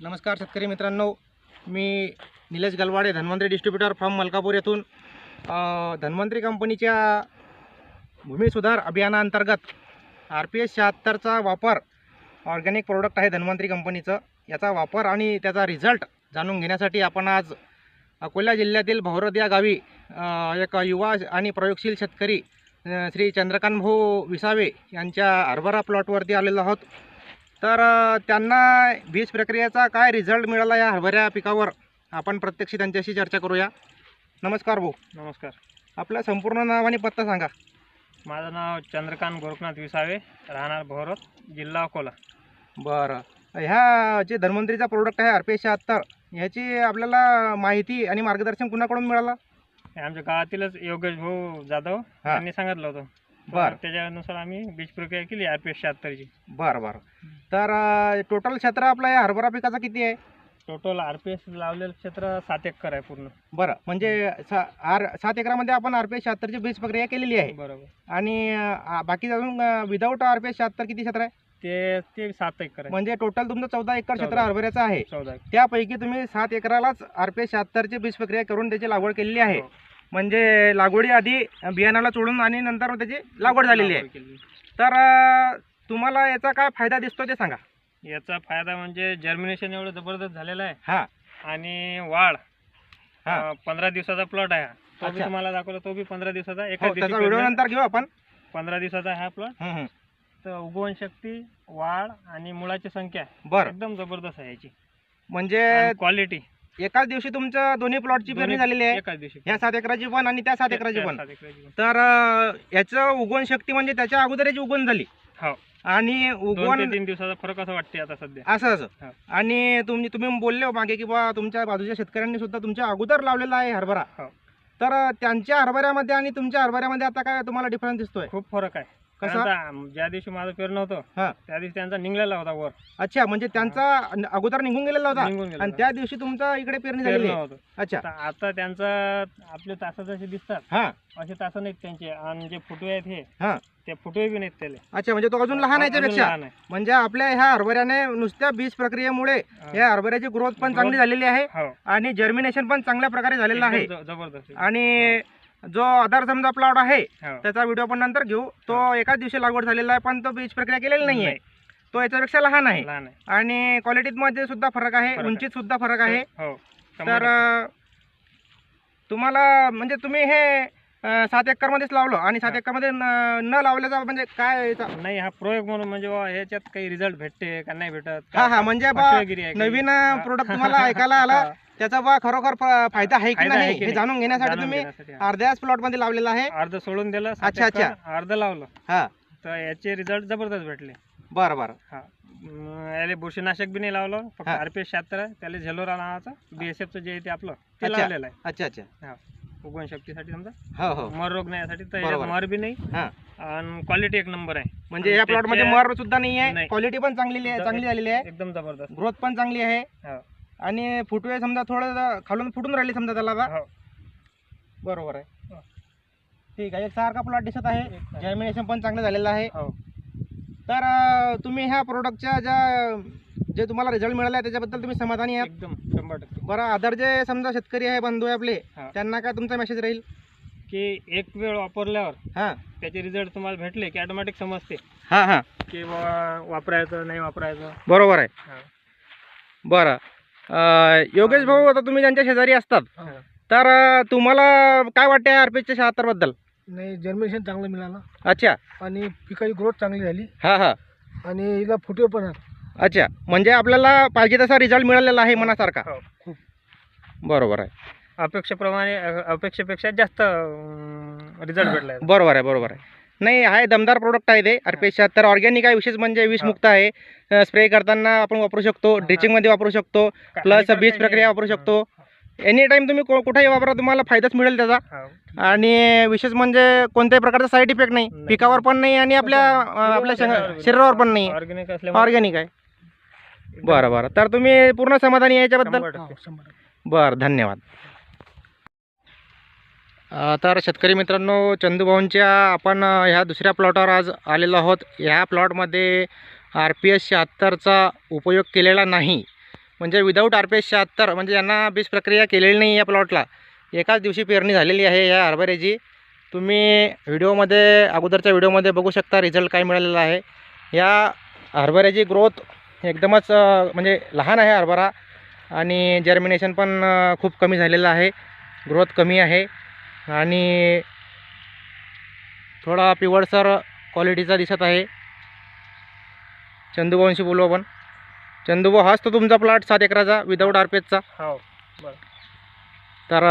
नमस्कार शेतकरी मित्रांनो. मी निलेश गलवाडे धन्वंतरी डिस्ट्रीब्युटर फ्रॉम मलकापूर येथून. धन्वंतरी कंपनीच्या भूमी सुधार अभियानाअंतर्गत आर पी एस शहात्तरचा वापर ऑर्गॅनिक प्रोडक्ट आहे धन्वंतरी कंपनीचं. याचा वापर आणि त्याचा रिझल्ट जाणून घेण्यासाठी आपण आज अकोला जिल्ह्यातील भौरद या गावी एक युवा आणि प्रयोगशील शेतकरी श्री चंद्रकांत भाऊ विसावे यांच्या हरभरा प्लॉटवरती आलेलो आहोत. तर त्यांना बीज प्रक्रियेचा काय रिझल्ट मिळाला या हरभऱ्या पिकावर? आपण प्रत्यक्ष त्यांच्याशी चर्चा करूया. नमस्कार भाऊ. नमस्कार. आपलं संपूर्ण नाव आणि पत्ता सांगा. माझं नाव चंद्रकांत गोरखनाथ विसावे राहणार भोरत जिल्हा अकोला. बरं. ह्या जे धन्वंतरीचा प्रोडक्ट आहे आर पी एस शहात्तर ह्याची आपल्याला माहिती आणि मार्गदर्शन कुणाकडून मिळालं? हे आमच्या गावातीलच योगेश भाऊ जाधव हा. यांनी सांगितलं होतं. बरं. त्याच्यानुसार आम्ही बीज प्रक्रिया केली आर पी एस शहात्तरची. बरं बरं. तर टोटल क्षेत्र आपलं या हरभरा पिकाचं किती आहे? टोटल आर पी एस लावलेलं क्षेत्र सात एकर आहे पूर्ण. बरं. म्हणजे सा आर सात एकरामध्ये आपण आर पी एस शहात्तरची बीज प्रक्रिया केलेली आहे. बरोबर. आणि अ, बाकी अजून विदाऊट आर पी एस शहात्तर किती क्षेत्र आहे? ते ते सात एकर आहे. म्हणजे टोटल तुमचं चौदा एकर क्षेत्र. हरभऱ्याचं आहे. चौदा एकर. त्यापैकी तुम्ही सात एकरालाच आर पी एस शहात्तरची बीज प्रक्रिया करून त्याची लागवड केलेली आहे. हो. म्हणजे लागवडी आधी बियाणाला चोळून आणि नंतर त्याची लागवड झालेली आहे. तर तुम्हाला याचा काय फायदा दिसतो ते सांगा. याचा फायदा म्हणजे जर्मिनेशन एवढं जबरदस्त झालेलं आहे. हां. आणि वाढ हां. पंधरा दिवसाचा प्लॉट आहे. तो बी. तुम्हाला दाखवला तो बी पंधरा दिवसाचा एका हो व्हिडिओ नंतर घेऊ आपण. पंधरा दिवसाचा हा प्लॉट. तर उगवण शक्ती वाढ आणि मुळाची संख्या बरं. एकदम जबरदस्त आहे याची. म्हणजे क्वालिटी एकाच दिवशी तुमचं दोन्ही प्लॉटची पेरणी झालेली आहे. एकाच दिवशी. ह्या सात एकराची पण आणि त्या सात एकराची पण. सात एकराची पण. तर अ, याचं उगवण शक्ती म्हणजे त्याच्या अगोदरची उगवण झाली. हो. आणि दोन उगवण तीन दिवसाचा फरक असं वाटते आता सध्या. असं असं. हा. आणि तुम्ही तुम्ही बोलले हो मागे की बा तुमच्या बाजूच्या शेतकऱ्यांनी सुद्धा तुमच्या अगोदर लावलेला आहे हरभरा. हो. तर अ, त्यांच्या हरभऱ्यामध्ये आणि तुमच्या हरभऱ्यामध्ये आता काय तुम्हाला डिफरन्स दिसतोय? खूप फरक आहे. कसा? आता ज्या दिवशी माझं पेरणं होतं हा. त्या दिवशी त्यांचा निघलेला होता वर. अच्छा म्हणजे त्यांचा अन- अगोदर निघून गेलेला होता? निघून आणि त्या दिवशी तुमचा इकडे पेरणी झालेली पेरणं आहे? होतं. अच्छा. आता आता त्यांचं आपले तास जसे दिसतात हा. असे तास नाहीत त्यांचे. आणि जे फुटवे आहेत हे हा. ते फुटवे बी नाहीत त्याले. अच्छा म्हणजे तो अजून लहान आहे लहान. म्हणजे आपल्या ह्या हरभऱ्याने नुसत्या बीज प्रक्रियेमुळे. या हरभऱ्याची ग्रोथ पण चांगली झालेली आहे हो. आणि जर्मिनेशन पण चांगल्या प्रकारे झालेलं आहे. एकदम ज- जबरदस्त. आहे. आणि जो अदर समजा प्लॉट आहे हो. त्याचा व्हिडिओ पण नंतर घेऊ. तो एकाच दिवशी लागवड झालेला आहे पण तो बीज प्रक्रिया केलेली नाही. आहे तो याच्यापेक्षा लहान आहे. आणि क्वालिटीमध्ये सुद्धा फरक आहे उंचीत सुद्धा फरक आहे. हो. तर तुम्हाला म्हणजे तुम्ही हे सात एकरमध्येच लावलं आणि सात हा. एकरमध्ये न लावल्याचा म्हणजे काय नाही हा प्रयोग म्हणून म्हणजे ह्याच्यात काही रिझल्ट भेटते का नाही भेटत? हा हा म्हणजे? नवीन हा. प्रोडक्ट तुम्हाला ऐकायला आला. हा. त्याचा बा खरोखर फ- फायदा आहे की फायदा आहे नाही की हे नाही? जाणून घेण्यासाठी जाणून तुम्ही घेण्यासाठी, हा. अर्ध्याच प्लॉटमध्ये लावलेला आहे. अर्ध सोडून दिलं सात अच्छा, एकर, अच्छा. अर्ध लावलं. हा. तर याचे रिझल्ट जबरदस्त भेटले. बरं बरं. हा. अं, याले बुरशीनाशक बी नाही लावलं फक्त हा. आरपीएस शहात्तर आहे त्याला झेलोरा नावाचं बीएसएफचं जे आहे ते आपलं ते अच्छा. लावलेलं आहे. अच्छा अच्छा. हा. उगवण शक्तीसाठी समजा. हो हो. मर रोग नाही यासाठी तर बरोबर. याच्यात मर बी नाही. हा. आणि क्वालिटी एक नंबर आहे. म्हणजे आणि या प्लॉटमध्ये त्याच्या- मर सुद्धा नाही आहे. नाही. क्वालिटी पण चांगली आहे चांगली झालेली आहे. एकदम जबरदस्त. ग्रोथ पण चांगली आहे. हो. आणि फुटवे समजा थोडं खालून फुटून राहिले समजा त्याला आता. हो. बरोबर आहे. हो. ठीक आहे एक सारखा प्लॉट दिसत आहे. जर्मिनेशन पण चांगलं झालेलं आहे. हो. तर तुम्ही ह्या प्रोडक्टच्या ज्या जे तुम्हाला रिझल्ट मिळाला आहे त्याच्याबद्दल तुम्ही समाधानी आहात? एकदम शंभर टक्के. बरं अदर जे समजा शेतकरी आहे बंधू आहे आपले. त्यांना काय तुमचा मेसेज राहील? की एक वेळ वापरल्यावर हां. त्याचे रिझल्ट तुम्हाला भेटले की ऑटोमॅटिक समजते. हां हां. की वापरायचं नाही वापरायचं. बरोबर आहे. बरं. योगेश भाऊ आता तुम्ही त्यांच्या शेजारी असतात हा. तर तुम्हाला काय वाटते आर पी एसच्या शहात्तरबद्दल? नाही जर्मिनेशन चांगलं मिळालं. अच्छा. आणि पिकाची ग्रोथ चांगली झाली. हां हां. आणि हिला फुटवे पण आहेत. अच्छा. म्हणजे आपल्याला पाहिजे तसा रिझल्ट मिळालेला आहे मनासारखा? हो. बरोबर आहे. अपेक्षेप्रमाणे अपेक्षेपेक्षा जास्त रिझल्ट भेटला आहे. बरोबर आहे बरोबर आहे. नाही आहे दमदार प्रोडक्ट आहे ते. एस शहात्तर ऑर्गॅनिक आहे विशेष म्हणजे विषमुक्त आहे. स्प्रे करताना आपण वापरू शकतो. ड्रिचिंगमध्ये वापरू शकतो प्लस बीज प्रक्रिया. वापरू शकतो. एनी टाइम तुम्ही को- कुठेही वापरा तुम्हाला फायदाच मिळेल त्याचा. आणि विशेष म्हणजे कोणत्याही प्रकारचा साईड इफेक्ट नाही. पिकावर पण नाही आणि आपल्या आपल्या शरीरावर पण नाही. ऑर्गॅनिक आहे. बरं बरं. तर तुम्ही पूर्ण समाधानी याच्याबद्दल. बरं धन्यवाद. तर शेतकरी मित्रांनो चंदूभाऊंच्या आपण ह्या दुसऱ्या प्लॉटवर आज आलेलो आहोत. ह्या प्लॉटमध्ये आर पी एस शहात्तरचा उपयोग केलेला नाही. म्हणजे विदाऊट आर पी एस शहात्तर म्हणजे यांना बीज प्रक्रिया केलेली नाही या प्लॉटला एकाच दिवशी पेरणी झालेली आहे या हरभऱ्याची. तुम्ही व्हिडिओमध्ये अगोदरच्या व्हिडिओमध्ये बघू शकता रिझल्ट काय मिळालेला आहे. या हरभऱ्याची ग्रोथ एकदमच म्हणजे लहान आहे हरभरा. आणि जर्मिनेशन पण खूप कमी झालेलं आहे. ग्रोथ कमी आहे. आणि थोडा पिवळसर क्वालिटीचा दिसत आहे. चंदूभाऊंशी बोलू आपण. चंदूभाऊ हाच तो तुमचा प्लॉट सात एकराचा विदाऊट आर पी एचचा हो तर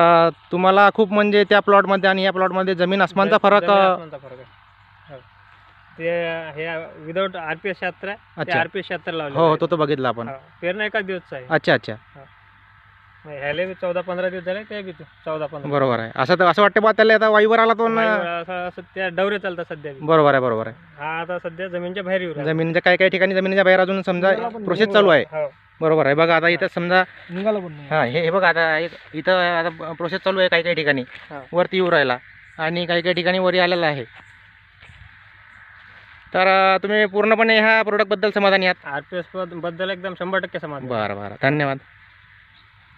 तुम्हाला खूप म्हणजे त्या प्लॉटमध्ये आणि या प्लॉटमध्ये जमीन आसमानचा फरक आसमानचा फरक आहे. हो. ते हे विदाऊट आर पी एस शहात्तर आहे अच्छा. आर पी एस शहात्तर लावले हो हो तो तो बघितला आपण. पेरणं एकाच दिवस आहे. अच्छा अच्छा. मग ह्याले बी चौदा पंधरा दिवस झाले ते बी चौदा पंधरा बरोबर आहे. असं तर असं वाटतं बा त्याला आता वाईवर आला तो न. असं- असं त्या डवरे चालतात सध्या बी. बरोबर आहे बरोबर आहे. हा आता सध्या जमीनच्या बाहेर येऊ राहिला. जमिनीच्या काही काही ठिकाणी जमिनीच्या बाहेर अजून समजा प्रोसेस चालू आहे. हो. बरोबर आहे. बघा आता इथं समजा निघाला पण नाही. हां हे हे बघा आता एक- इथं आता प्रोसेस चालू आहे काही काही ठिकाणी. हा. वरती येऊ राहिला. आणि काही काही ठिकाणी वरी आलेला आहे. तर अं, तुम्ही पूर्णपणे ह्या प्रोडक्टबद्दल समाधानी आहात? आर पी एसबद्दल एकदम शंभर टक्के समाधान. बरं बरं. धन्यवाद.